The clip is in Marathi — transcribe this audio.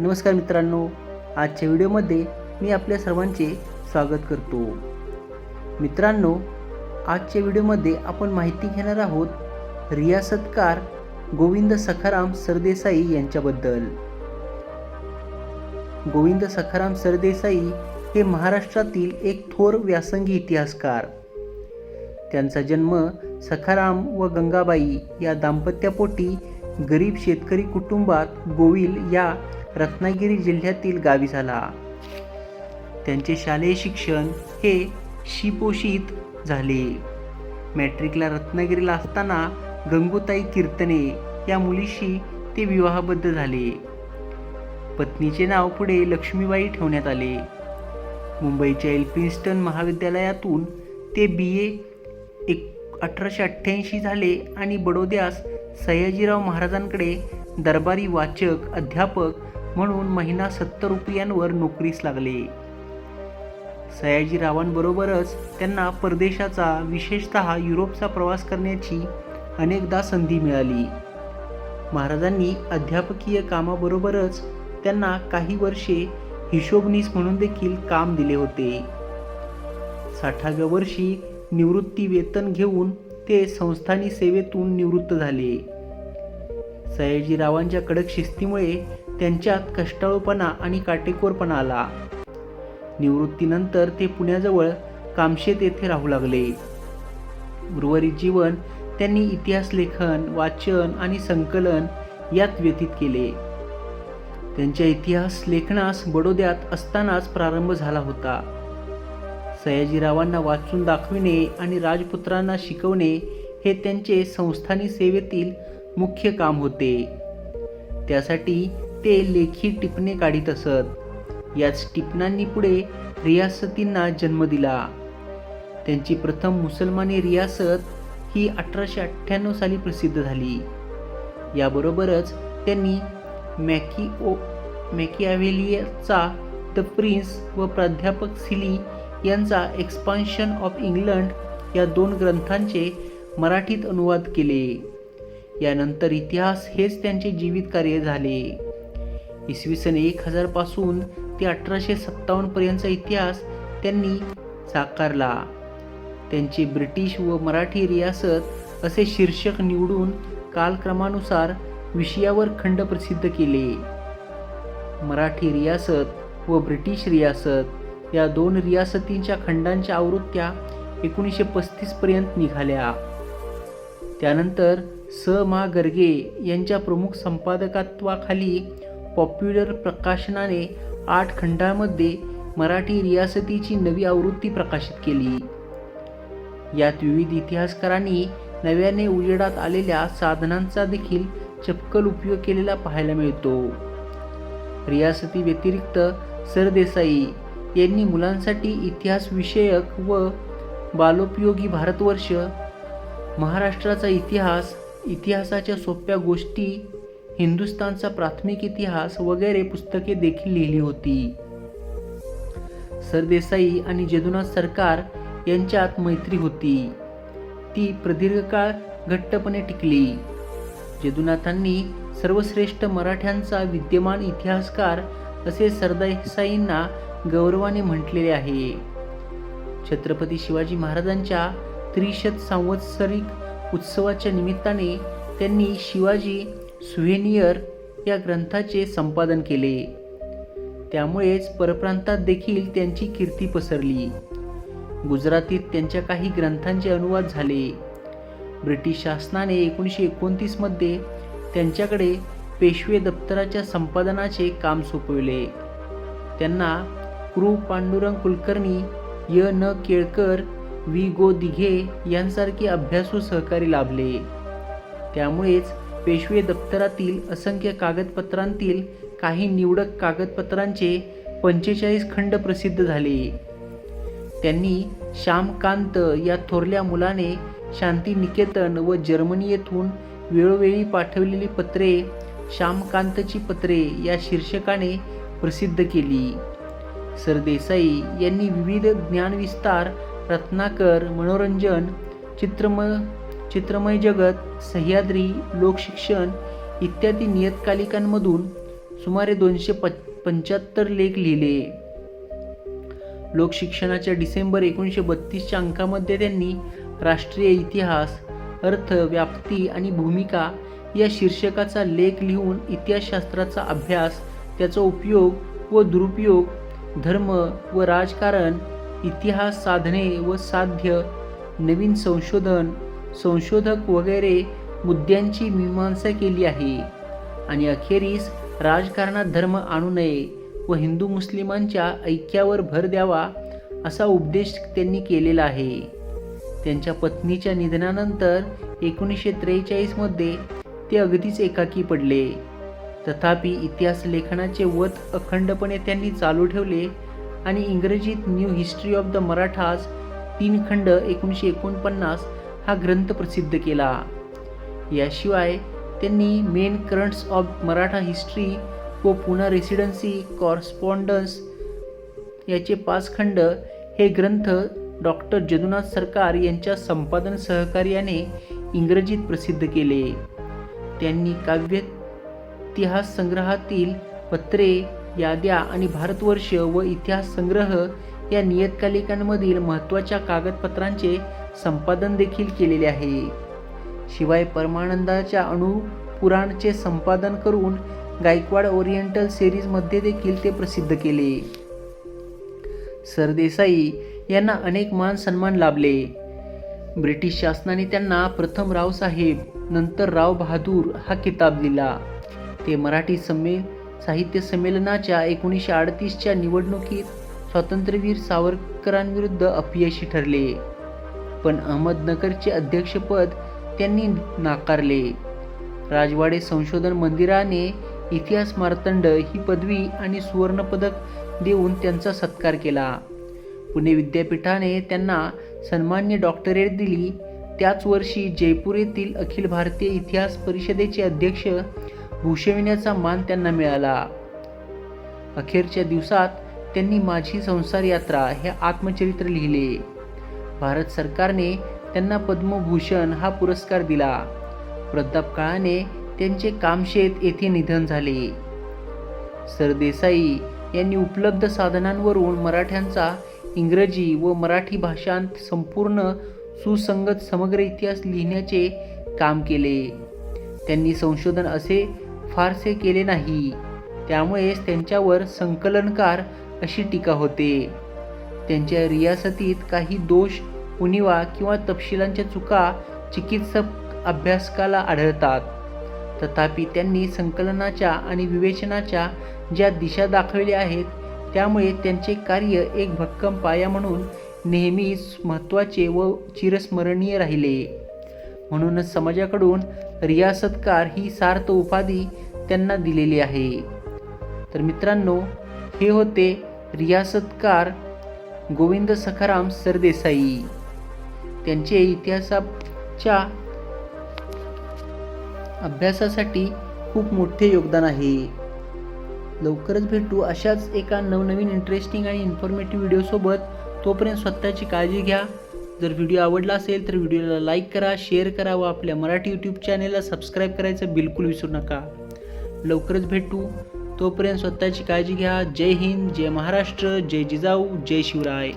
नमस्कार मित्रांनो आजच्या व्हिडिओमध्ये मी आपल्या सर्वांचे स्वागत करतो. मित्रांनो आजच्या व्हिडिओमध्ये आपण माहिती घेणार आहोत रियासतकार गोविंद सखाराम सरदेसाई यांच्याबद्दल. गोविंद सखाराम सरदेसाई हे महाराष्ट्रातील एक थोर व्यासंगी इतिहासकार. त्यांचा जन्म सखाराम व गंगाबाई या दाम्पत्यापोटी गरीब शेतकरी कुटुंबात गोविल या रत्नागिरी जिल्ह्यातील गावी झाला. त्यांचे शालेय शिक्षण हे शिपोषित झाले. मॅट्रिकला रत्नागिरीला असताना गंगूताई कीर्तने या मुलीशी ते विवाहबद्ध झाले. पत्नीचे नाव पुढे लक्ष्मीबाई ठेवण्यात आले. मुंबईच्या एल्फिन्स्टन महाविद्यालयातून ते बी ए एक अठराशे अठ्ठ्याऐंशी झाले आणि बडोद्यास सयाजीराव महाराजांकडे दरबारी वाचक अध्यापक म्हणून महिना सत्तर रुपयांवर नोकरीस लागले. सयाजीरावांबरोबरच त्यांना परदेशाचा विशेषतः युरोपचा प्रवास करण्याची अनेकदा संधी मिळाली. महाराजांनी अध्यापकीय कामाबरोबरच त्यांना काही वर्षे हिशोबनीस म्हणून देखील काम दिले होते. साठाव्या वर्षी निवृत्ती वेतन घेऊन ते संस्थानी सेवेतून निवृत्त झाले. सयाजीरावांच्या कडक शिस्तीमुळे त्यांच्यात कष्टाळूपणा आणि काटेकोरपणा आला. निवृत्तीनंतर ते पुण्याजवळ कामशेत येथे राहू लागले. उर्वरित जीवन त्यांनी इतिहास लेखन वाचन आणि संकलन यात व्यतीत केले. त्यांच्या इतिहास लेखनास बडोद्यात असतानाच प्रारंभ झाला होता. सयाजीरावांना वाचून दाखविणे आणि राजपुत्रांना शिकवणे हे त्यांचे संस्थानी सेवेतील मुख्य काम होते. त्यासाठी ते लेखी टिपणे काढीत असत. याच टिपणांनी पुढे रियासतींना जन्म दिला. त्यांची प्रथम मुसलमानी रियासत ही अठराशे अठ्ठ्याण्णव साली प्रसिद्ध झाली. याबरोबरच त्यांनी मॅकी ओ मॅकियाव्हेलियचा द प्रिन्स व प्राध्यापक सिली यांचा एक्सपान्शन ऑफ इंग्लंड या दोन ग्रंथांचे मराठीत अनुवाद केले. यानंतर इतिहास हेच त्यांचे जीवित कार्य झाले. इसवी सन एक हजारपासून ते अठराशे सत्तावन्नपर्यंतचा इतिहास त्यांनी साकारला. त्यांचे ब्रिटिश व मराठी रियासत असे शीर्षक निवडून कालक्रमानुसार विषयावर खंड प्रसिद्ध केले. मराठी रियासत व ब्रिटिश रियासत या दोन रियासतींच्या खंडांच्या आवृत्त्या एकोणीसशे पस्तीसपर्यंत निघाल्या. त्यानंतर स. मा. गर्गे यांच्या प्रमुख संपादकत्वाखाली पॉप्युलर प्रकाशनाने आठ खंडांमध्ये मराठी रियासतीची नवी आवृत्ती प्रकाशित केली. यात विविध इतिहासकारांनी नव्याने उजेडात आलेल्या साधनांचा देखील चपकल उपयोग केलेला पाहायला मिळतो. रियासती व्यतिरिक्त सरदेसाई यांनी मुलांसाठी इतिहासविषयक व बालोपयोगी भारतवर्ष महाराष्ट्राचा इतिहास इतिहासाच्या सोप्या गोष्टी हिंदुस्थानचा प्राथमिक इतिहास वगैरे पुस्तके देखील लिहिली होती. सरदेसाई आणि जदुनाथ सरकार यांच्यात मैत्री होती. ती प्रदीर्घकाळ घट्टपणे टिकली. जदुनाथांनी सर्वश्रेष्ठ मराठ्यांचा विद्यमान इतिहासकार असे सरदेसाईंना गौरवाने म्हटलेले आहे. छत्रपती शिवाजी महाराजांच्या त्रिशत संवत्सरिक उत्सवाच्या निमित्ताने त्यांनी शिवाजी सुव्हेनियर या ग्रंथाचे संपादन केले. त्यामुळेच परप्रांतात देखील त्यांची कीर्ती पसरली. गुजरातीत त्यांच्या काही ग्रंथांचे अनुवाद झाले. ब्रिटिश शासनाने एकोणीसशे एकोणतीसमध्ये त्यांच्याकडे पेशवे दप्तराच्या संपादनाचे काम सोपविले. त्यांना कृ पांडुरंग कुलकर्णी य न केळकर वि गो दिघे यांसारखे अभ्यासू सहकारी लाभले. त्यामुळेच पेशवे दप्तरातील असंख्य कागदपत्रांतील काही निवडक कागदपत्रांचे पंचेचाळीस खंड प्रसिद्ध झाले. त्यांनी श्यामकांत या थोरल्या मुलाने शांतिनिकेतन व जर्मनी येथून वेळोवेळी पाठवलेली पत्रे श्यामकांतची पत्रे या शीर्षकाने प्रसिद्ध केली. सरदेसाई यांनी विविध ज्ञानविस्तार रत्नाकर मनोरंजन चित्रम चित्रमय जगत सह्याद्री लोकशिक्षण इत्यादी नियतकालिकांमधून सुमारे दोनशे प पंच्याहत्तर लेख लिहिले. लोकशिक्षणाच्या डिसेंबर एकोणीसशे बत्तीसच्या अंकामध्ये त्यांनी राष्ट्रीय इतिहास अर्थ व्याप्ती आणि भूमिका या शीर्षकाचा लेख लिहून इतिहासशास्त्राचा अभ्यास त्याचा उपयोग व दुरुपयोग धर्म व राजकारण इतिहास साधने व साध्य नवीन संशोधन संशोधक वगैरे मुद्द्यांची मीमांसा केली आहे. आणि अखेरीस राजकारणात धर्म आणू नये व हिंदू मुस्लिमांच्या ऐक्यावर भर द्यावा असा उपदेश त्यांनी केलेला आहे. त्यांच्या पत्नीच्या निधनानंतर एकोणीसशे त्रेचाळीसमध्ये ते अगदीच एकाकी पडले. तथापि इतिहास लेखनाचे वत अखंडपणे त्यांनी चालू ठेवले आणि इंग्रजीत new history of the Marathas तीन खंड एकोणीसशे एकोणपन्नास हा ग्रंथ प्रसिद्ध केला. याशिवाय त्यांनी main currents of Maratha history व पुन्हा रेसिडेन्सी कॉरस्पॉन्डन्स याचे पाच खंड हे ग्रंथ डॉक्टर जदुनाथ सरकार यांच्या संपादन सहकार्याने इंग्रजीत प्रसिद्ध केले. त्यांनी काव्य इतिहास संग्रहातील पत्रे याद्या आणि भारतवर्ष व इतिहास संग्रह या नियतकालिकांमधील महत्त्वाच्या कागदपत्रांचे संपादन देखील केलेले आहे. शिवाय परमानंदाच्या अणुपुराणचे संपादन करून गायकवाड ओरिएंटल सिरीजमध्ये देखील ते प्रसिद्ध केले. सरदेसाई यांना अनेक मान सन्मान लाभले. ब्रिटिश शासनाने त्यांना प्रथम रावसाहेब नंतर राव बहादूर हा किताब दिला. ते मराठी संमे साहित्य संमेलनाच्या एकोणीसशे अडतीसच्या निवडणुकीत स्वातंत्र्यवीर सावरकरांविरुद्ध अपयशी ठरले. पण अहमदनगरचे अध्यक्षपद त्यांनी नाकारले. राजवाडे संशोधन मंदिराने इतिहास मार्तंड ही पदवी आणि सुवर्णपदक देऊन त्यांचा सत्कार केला. पुणे विद्यापीठाने त्यांना सन्मान्य डॉक्टरेट दिली. त्याच वर्षी जयपूर येथील अखिल भारतीय इतिहास परिषदेचे अध्यक्ष भूषविण्याचा मान त्यांना मिळाला. अखेरच्या दिवसात त्यांनी माझी संसार यात्रा हे आत्मचरित्र लिहिले. भारत सरकारने त्यांना पद्मभूषण हा पुरस्कार दिला. प्रताप काळाने त्यांचे कामशेत येथे निधन झाले. सरदेसाई यांनी उपलब्ध साधनांवरून मराठ्यांचा इंग्रजी व मराठी भाषांत संपूर्ण सुसंगत समग्र इतिहास लिहिण्याचे काम केले. त्यांनी संशोधन असे फारसे केले नाही. त्यामुळेच त्यांच्यावर संकलनकार अशी टीका होते. त्यांच्या रियासतीत काही दोष उणिवा किंवा तपशिलांच्या चुका चिकित्सक अभ्यासकाला आढळतात. तथापि त्यांनी संकलनाच्या आणि विवेचनाच्या ज्या दिशा दाखवल्या आहेत त्यामुळे त्यांचे कार्य एक भक्कम पाया म्हणून नेहमीच महत्त्वाचे व चिरस्मरणीय राहिले. म्हणूनच समाजाकडून रियासतकार ही सार्थ उपाधी त्यांना दिलेली आहे. तर मित्रांनो हे होते रियासतकार गोविंद सखाराम सरदेसाई. त्यांचे इतिहासाच्या अभ्यासासाठी खूप मोठे योगदान आहे. लवकरच भेटू अशाच एका नवनवीन इंटरेस्टिंग आणि इन्फॉर्मेटिव्ह व्हिडिओसोबत तोपर्यंत स्वतःची काळजी घ्या. जर व्हिडिओ आवडला असेल तर व्हिडिओला लाईक करा शेअर करा व आपल्या मराठी यूट्यूब चॅनेलला सबस्क्राईब करायचं बिलकुल विसरू नका. लवकरच भेटू. तोपर्यंत स्वतःची काळजी घ्या. जय हिंद जय महाराष्ट्र जय जिजाऊ जय शिवराय.